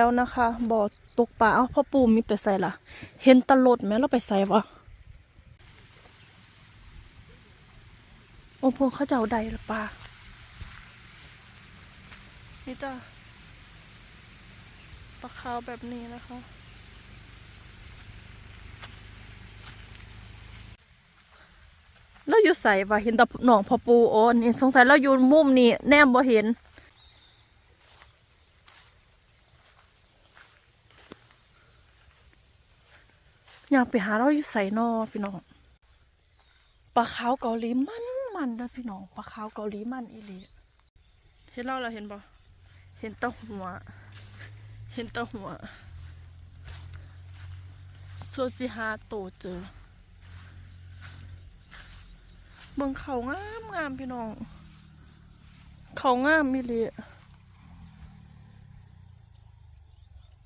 แล้วนะคะบ่อตกปลาเอ้าพ่อปูมีไปใส่ละเห็นตลดไหมเราไปใส่วะโอ้พวกเขาเจ้าใดละปลานี่จ้าปลาขาวแบบนี้นะคะแล้วอยู่ใส่ว่าเห็นแต่หนองพ่อปูโอ้นี่สงสัยเราอยู่มุมนี้แนมบ่เห็น อยากไปหาเราอยู่ใส่นอพี่น้องปลาขาวเกาหลีมันมันนะพี่น้องปลาขาวเกาหลีมันอีหลีเห็นเราแล้วเห็นบ่เห็นตาหัว เห็นตาหัวโซซิฮาโตเจอเบิ่งเขางามงามพี่น้อง เขางามอีหลี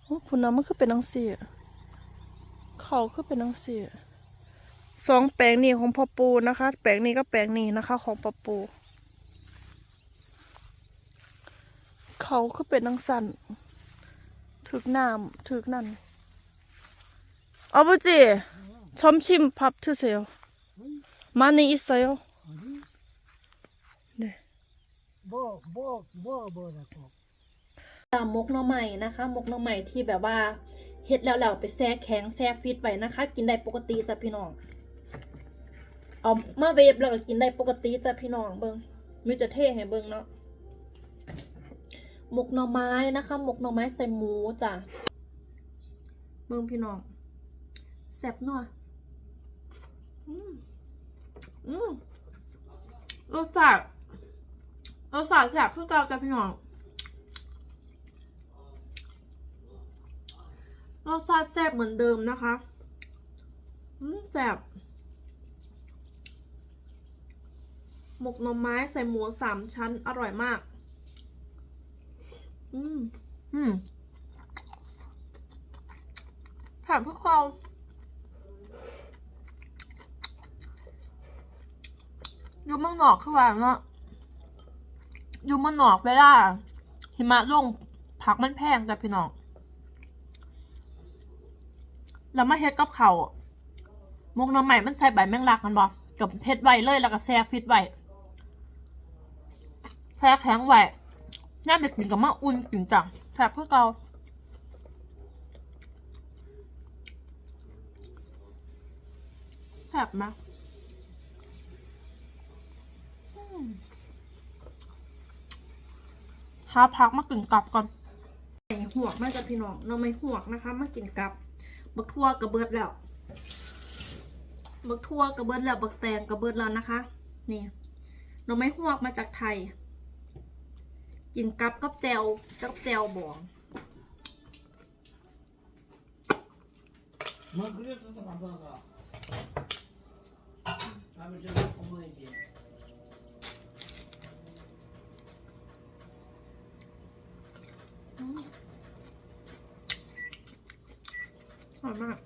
โอ้พุ่นน้ำมันคือเป็นนังสี เขาคือเป็นนังสีสองแปลงนี้ของพ่อปูนะคะ แปลงนี้ก็แปลงนี้นะคะ ของพ่อปู เขาคือเป็นนังสันถึกน้ำถึกนั่นอาบจีชมชิมพับทุเซลมานี่อิสเซลบ่บ่บ่บ่นะครตามมกน่อใหม่นะคะ มกน่อใหม่ที่แบบว่า เฮ็ดแล้วแล้วไปแช่แข็งแช่ฟิตไว้นะคะ กินได้ปกติจ้ะพี่น้อง เอามาเวฟแล้วก็กินได้ปกติจ้ะพี่น้องเบิงมีจะเท่ให้เบิงเนาะหมกหน่อไม้นะคะหมกหน่อไม้ใส่หมูจ้ะเบิงพี่น้องแซ่บหน่อยอืมอืมรสชาติรสชาติแซ่บคือเก่าจ้ะพี่น้อง รสชาติแซ่บเหมือนเดิมนะคะอืมแซ่บหมกหน่อไม้ใส่หมูสามชั้นอร่อยมาก อืม อืมถามพวกเราอยู่มืองนอกคือว่าเนาะอยู่มืองนอกเวลาหิมะลงผักมันแพงจ้ะพี่น้อง แล้วมาเฮ็ดกับเขามกน้ำใหม่มันใส่ใบแมงลักมันบ่กับเฮ็ดไว้เลยแล้วก็แช่ฟิตไว้แช่แข็งไว้ย่าเด็กกินกับมาอุ่นกินจังแซ่บเพื่อเกาแซ่บมากหาพักมากินกับก่อนไอหวกมาจากพี่น้องเราไม่หวกนะคะ มากินกับ บักทั่วกระเบิดแล้ว บักทั่วกระเบิดแล้ว บักแตงกระเบิดแล้วนะคะ นี่หน่ไม่หวกมาจากไทย กินกับกับแจวจับแจวบองมันคือสัติอป่าไม่ อยมาก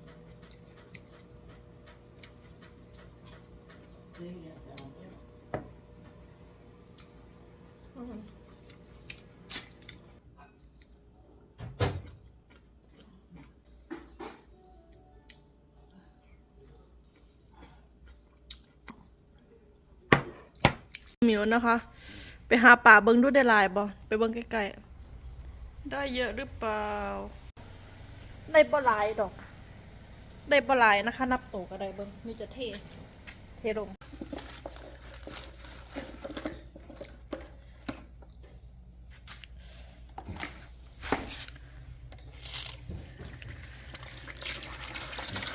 มิวนะคะ ไปหาป่าเบิ้งดูได้ลายบ่ไปเบิ้งใกล้ๆได้เยอะหรือเปล่า ในปลายดอก ได้ปลายนะคะ นับโตก็ได้เบิ้งนี่จะเท เทลง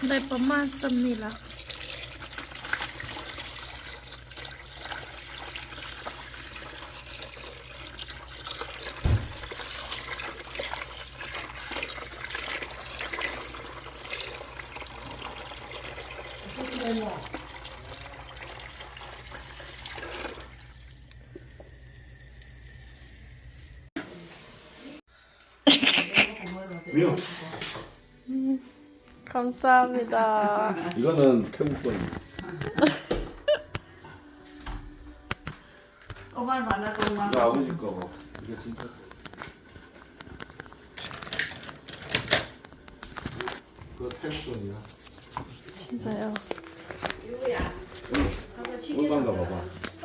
ได้ประมาณสมีละ 미요. 감사합니다. 이거는 태국 돈. 오만 많아, 오만. 이거 아버지 거. 이거 진짜. 태국 돈이야. 진짜요?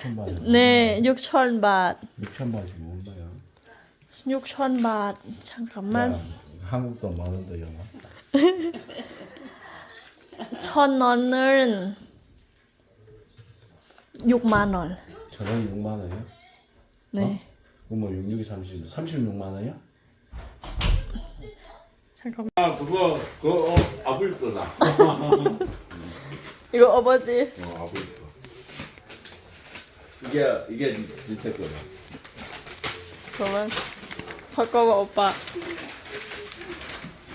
6천 바. 네, 육천 바, 6천 바지 뭔가야? 육천 바. 잠깐만. 야, 한국 돈 많은데 영화. 천 원은 6만 원. 저런 6만 원이야? 네. 그럼 뭐 6, 6이 30, 36만 원이야? 잠깐만. 아 그거 그거 어, 아플 거다. 이거 아버지. 어 아플 거. 이게 이게 진짜 거다. 잠깐만. 바꿔봐, 오빠.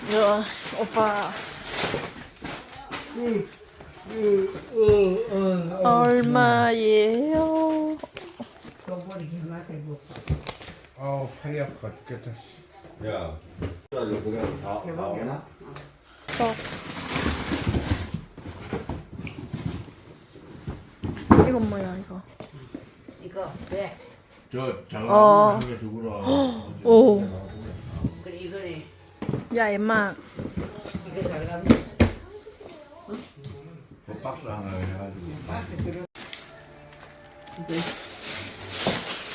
이거, 오빠. 얼마예요? 아우 팔이 아파 죽겠다. 씨. 야, 그래 그냥 다 나오나? 어. 이건 뭐야, 이거? 이거 왜 저 어. 장갑 한개 주구라. 오. 그래 이거네 야이 막. 이거 잘 가면 그 박스 하나 해가지고. 박스 들어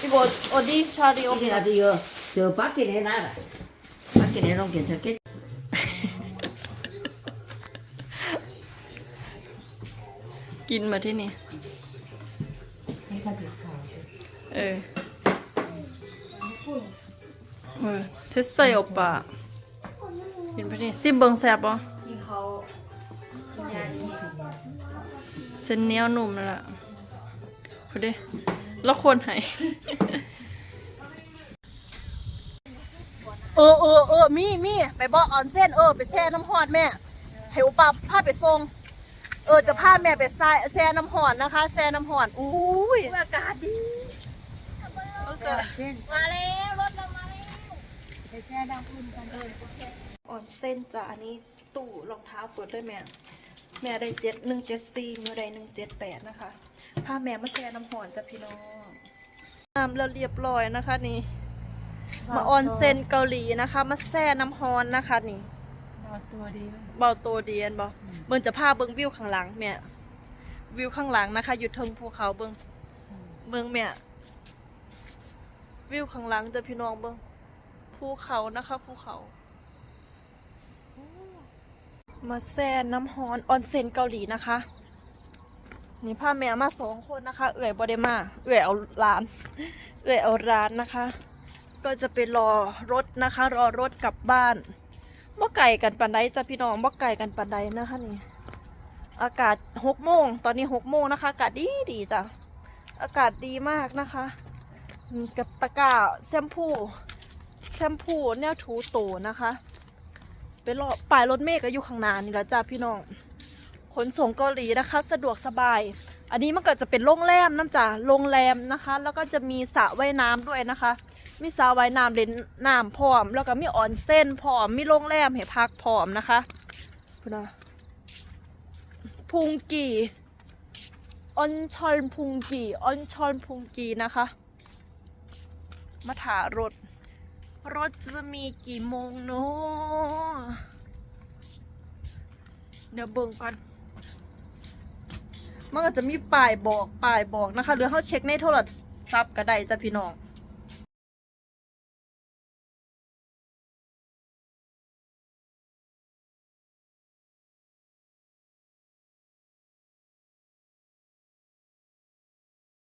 이거 어디 자리 이게 없나? 아주 여, 저 밖에 내놔라 밖에 내놓으면 괜찮겠지 긴มาที่นี่ 해가지고 เออเออเทสใส่오빠กินไปนี่ซิมเบิงแซ่บป่ะเส้นเนียวนุ่มนั่นแหละพอดีแล้วคนไหนเออเออเออมีมีไปบอกออนเส้นเออ ไปแช่น้ำหอดแม่ให้อุปาพาไปส่งเออจะพาแม่ไปแช่แช่น้ำหอดนะคะ แช่น้ำหอดอุ้ยอากาศดี อากาศเส้นมาแล้วรถเรามาแล้วไปแช่น้ำอุ่นกันเลยออนเส้นจ้ะอันนี้ตู้รองเท้าเปิดด้วยแม่แม่ได้เจ็ดหนึ่งเจ็ดสี่หนูได้หนึ่งเจ็ดแปดนะคะพาแม่มาแช่น้ำหอนจ้ะพี่น้องน้ำแล้วเรียบร้อยนะคะนี่มาออนเซนเกาหลีนะคะ มาแช่น้ำฮอนนะคะนี่เอาตัวดีเบาตัวดียนบอเบิ่งจะพาเบิ่งวิวข้างหลังแม่วิวข้างหลังนะคะ อยู่เทิงภูเขาเบิ่งเบิ่งแม่ วิวข้างหลังจะพี่น้องเบิ่งภูเขานะคะภูเขา มาแซ่น้ำฮอนออนเซนเกาหลีนะคะ นี่พาแม่มาสองคนนะคะ เอื่อยบอดมาเอื่อยเอาร้าน เอื่อยเอาร้านนะคะ ก็จะไปรอรถนะคะ รอรถกลับบ้านบ่ไก่กันปันใดจ้ะพี่น้องบ่ไก่กันปันใดนะคะนี่อากาศหกโมงตอนนี้หกโมงนะคะ อากาศดีดีจ้ะอากาศดีมากนะคะ กระตะกร้าแชมพูแชมพูแนวถูโตนะคะ ไปรอป่ายรถเมฆก็อยู่ข้างหน้านี่แหละจ้ะพี่น้องขนส่งเกาหลีนะคะ สะดวกสบาย อันนี้มันก็จะเป็นโรงแรมน้ำจ้ะโรงแรมนะคะ แล้วก็จะมีสระว่ายน้ำด้วยนะคะ มีสระว่ายน้ำเล่นน้ำพร้อม แล้วก็มีออนเส้นพร้อม มีโรงแรมให้พักพร้อมนะคะพูดนะพุงกีออนชอนพุงกีออนชอนพุงกีนะคะ มาถารถ รถจะมีกี่โมงเนาะเดี๋ยวเบิ่งก่อนมันก็จะมีป้ายบอกป้ายบอกนะคะ หรือเขาเช็คในโทรศัพท์ก็ได้จ้ะพี่น้อง